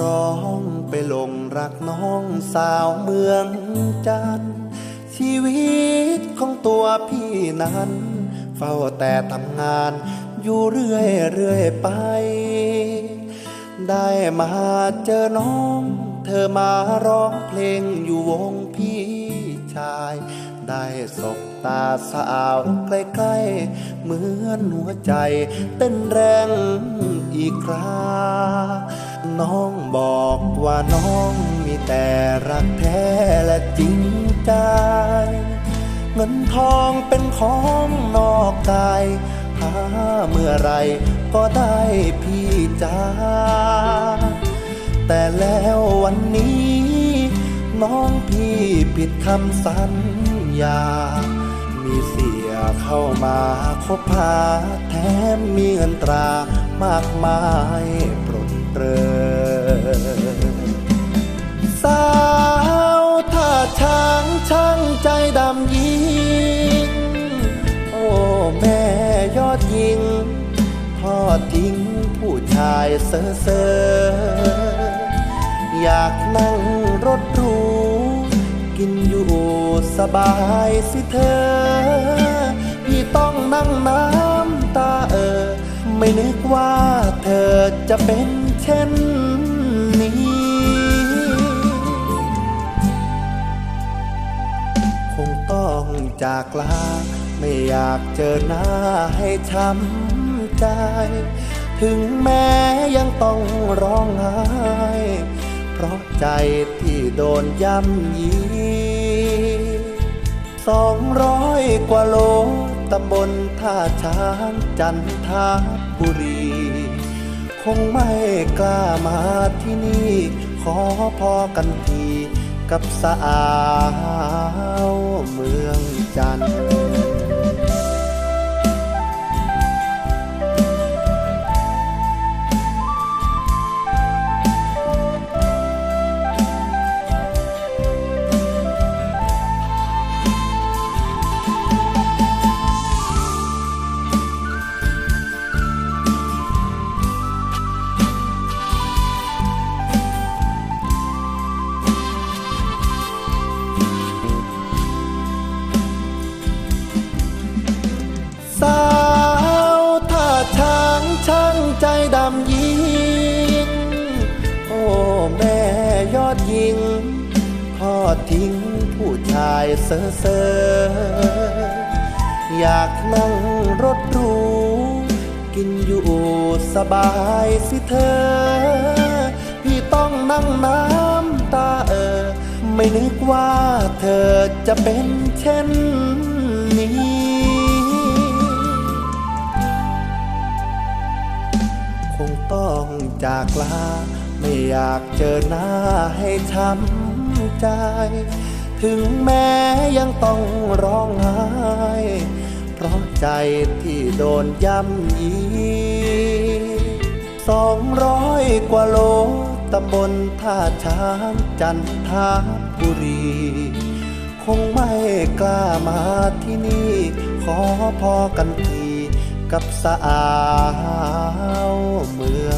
ร้องไปหลงรักน้องสาวเมืองจันทร์ชีวิตของตัวพี่นั้น เฝ้าแต่ทำงานอยู่เรื่อยเรื่อยไป ได้มาเจอน้อง เธอมาร้องเพลงอยู่วงพี่ชาย ได้สบตาสาวใกล้ๆ เหมือนหัวใจเต้นแรงอีกครา น้องบอกว่าน้องมีแต่รักแท้และจริงใจ เงินทองเป็นของนอกกายหาเมื่อไรก็ได้พี่จ้าแต่แล้ววันนี้ น้องพี่ผิดคำสัญญา มีเสียเข้ามาคบหาแถมมีเงินตรามากมายปร เปรอสาวท่าช้างช่างใจดำยิงโอ้แม่ยอดยิงทอดทิ้งผู้ชายเซ่อเซออยากนั่งรถหรูกินอยู่สบายสิเธอ พี่ต้องนั่งน้ำตา ไม่นึกว่าเธอจะเป็นเช่นนี้ คงต้องจากลา ไม่อยากเจอหน้าให้ช้ำใจ ถึงแม้ยังต้องร้องไห้ เพราะใจที่โดนย่ำยีสองร้อยกว่าโล ตำบลท่าช้างจันทบุรี คงไม่กล้ามาที่นี่ ขอพอกันทีกับสาวเมืองจันทร์ ช่างใจดำยิง โอ้แม่ยอดยิงทอดทิ้งผู้ชายเซ่อเซออยากนั่งรถหรูกินอยู่สบายสิเธอ พี่ต้องนั่งน้ำตาเออ ไม่นึกว่าเธอจะเป็นเช่นากลา ไม่อยากเจอหน้าให้ช้ำใจ ถึงแม้ยังต้องร้องไห้ เพราะใจที่โดนย่ำยีสองร้อยกว่าโลตำบลท่าช้างจันทบุรี คงไม่กล้ามาที่นี่ ขอพอกันทีกับสาวเมือง